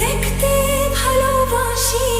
দেখতে ভালোবাসি।